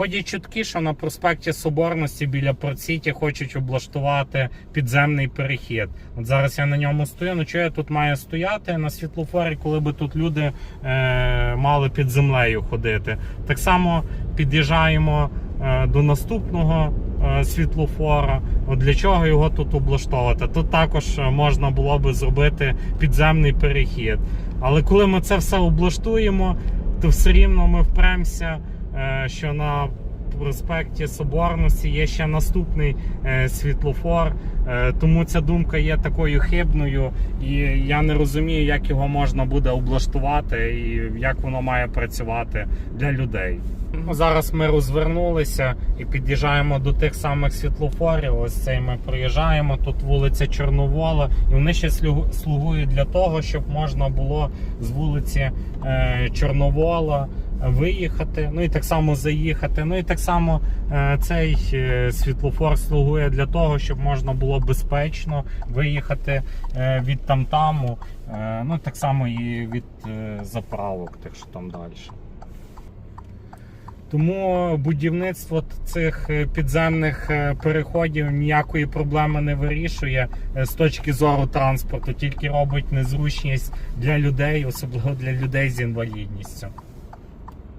Ходять чутки, що на проспекті Соборності біля Проціті хочуть облаштувати підземний перехід. От зараз я на ньому стою. Ну чого я тут маю стояти на світлофорі, коли би тут люди е, мали під землею ходити. Так само під'їжджаємо е, до наступного е, світлофора. От для чого його тут облаштовувати? Тут також е, можна було би зробити підземний перехід. Але коли ми це все облаштуємо, то все рівно ми впремся, що на проспекті Соборності є ще наступний е, світлофор. Е, Тому ця думка є такою хибною, і я не розумію, як його можна буде облаштувати і як воно має працювати для людей. Зараз ми розвернулися і під'їжджаємо до тих самих світлофорів. Ось цей ми проїжджаємо. Тут вулиця Чорновола, і вони ще слугують для того, щоб можна було з вулиці е, Чорновола виїхати, ну і так само заїхати. Ну і так само е, цей е, світлофор слугує для того, щоб можна було безпечно виїхати е, від тамтаму. Е, ну так само і від е, заправок, тих що там далі. Тому будівництво цих е, підземних е, переходів ніякої проблеми не вирішує е, з точки зору транспорту, тільки робить незручність для людей, особливо для людей з інвалідністю.